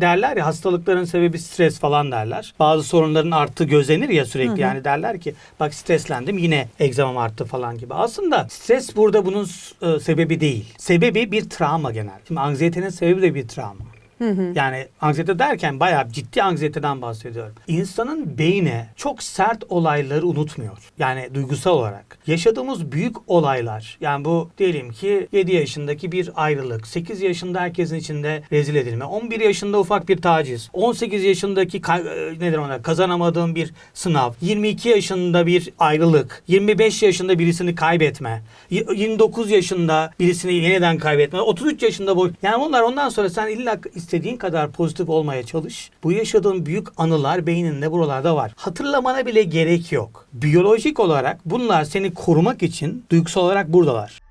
Derler ya hastalıkların sebebi stres falan derler. Bazı sorunların arttığı gözlenir ya sürekli. Yani derler ki bak streslendim yine egzamam arttı falan gibi. Aslında stres burada bunun e, sebebi değil. Sebebi bir travma genel. Şimdi anksiyetenin sebebi de bir travma. Yani anksiyete derken bayağı ciddi anksiyeteden bahsediyorum. İnsanın beyni çok sert olayları unutmuyor. Yani duygusal olarak. Yaşadığımız büyük olaylar. Yani bu diyelim ki 7 yaşındaki bir ayrılık. 8 yaşında herkesin içinde rezil edilme. 11 yaşında ufak bir taciz. 18 yaşındaki e, nedir ona kazanamadığım bir sınav. 22 yaşında bir ayrılık. 25 yaşında birisini kaybetme. y- 29 yaşında birisini yeniden kaybetme. 33 yaşında bu. Yani bunlar ondan sonra sen illa istediğin kadar pozitif olmaya çalış. Bu yaşadığın büyük anılar beyninde buralarda var. Hatırlamana bile gerek yok. Biyolojik olarak bunlar seni korumak için duygusal olarak buradalar.